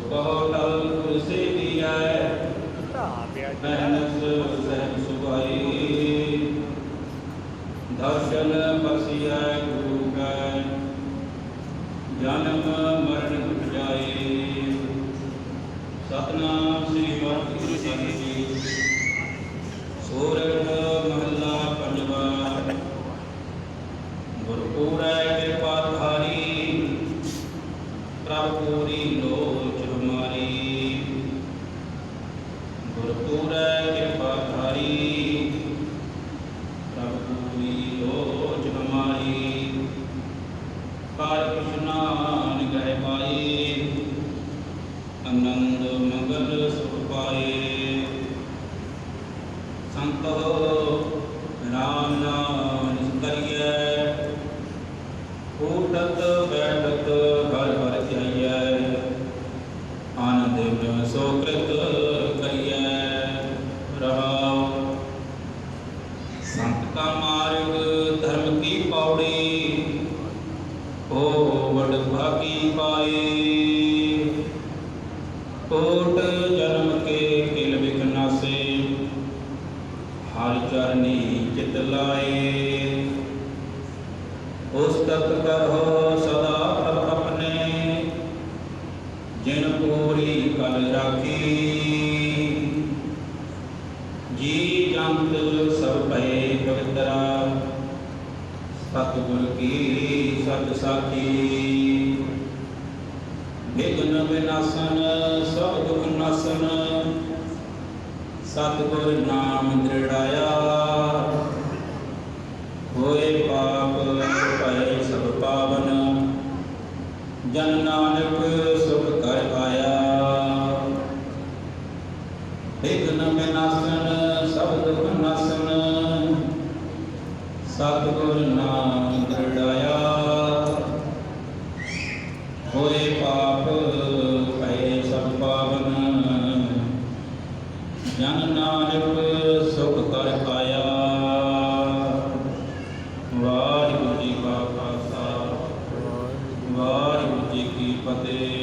ਸੋ ਟਲ ਗੁਰ ਦੀਐ ਮਹਿਨਤ ਸਹਿਬ ਸੁਭਾਈ ਦਰਸ਼ਨ ਪਸਿਐ ਗੁਰੂ ਕੈ ਜਨਮ ਮਰਨ ਉਠ ਸਤਨਾਮ ਸ੍ਰੀ ਵਾਹਿਗੁਰੂ ਜੀ ਸੋਰਠ ਮਹੱਲਾ ਪੰਜਵਾ ਗੁਰਪੂਰੈ ਕਾਲ ਕ੍ਰਿਸ਼ਨਾ ਨਿਗਹਿ ਪਾਈ ਮੰਗਲ ਸੁਖ ਪਾਏ। ਸੰਤੋ ਨਾਮ ਨਾਮ ਨਿਸਤਰੀਐ ਉਠਤ ਬੈਠਤ ਘਰ ਘਰ ਜਾਈਐ ਆਨੰਦ ਬਿਨ ਸੋ ਕ੍ਰਿਤ ਕਰੀਐ, ਰਹਾਉ। ਸੰਤ ਕਾ ਮਾਰਗ ਧਰਮ ਕੀ ਪੌੜੀ ਓ ਵਡ ਭਾਗੀ ਪਾਏ। ਕੋਟ ਜਨਮ ਕੇ ਕਿਲ ਵਿਗਨਾਸੇ ਹਰਿ ਚਰਨੀ ਚਿਤ ਲਾਏ। ਉਸ ਤਤ ਕਰੋ ਸਦਾ ਪ੍ਰਭ ਆਪਣੇ ਜਿਨ ਪੂਰੀ ਕਲ ਰਾਖੀ। ਜੀ ਜੰਤ ਸਭ ਭਏ ਪਵਿੱਤਰਾ ਸਤਿਗੁਰ ਕੀ ਸਤ ਸਾਖੀ। ਵਿਗਨ ਵਿਨਾਸਨ ਸਭ ਦੁਖ ਨਾਸਨ। ਸਤਿਗੁਰ ਨਾਮ ਦ੍ਰਿੜਾਇਆ ਸਤਿਗੁਰ ਨਾਮ ਦ੍ਰਿੜਾਇਆ ਹੋਏ ਪਾਪ, ਭਏ ਸਭ ਪਾਵਨ। ਜਨ ਨਾਨਕ ਸੁਖ ਕਰ ਆਇਆ ਵਾਹਿਗੁਰੂ ਜੀ ਕਾ ਖਾਲਸਾ। ਵਾਹਿਗੁਰੂ ਜੀ ਕੀ ਫਤਿਹ।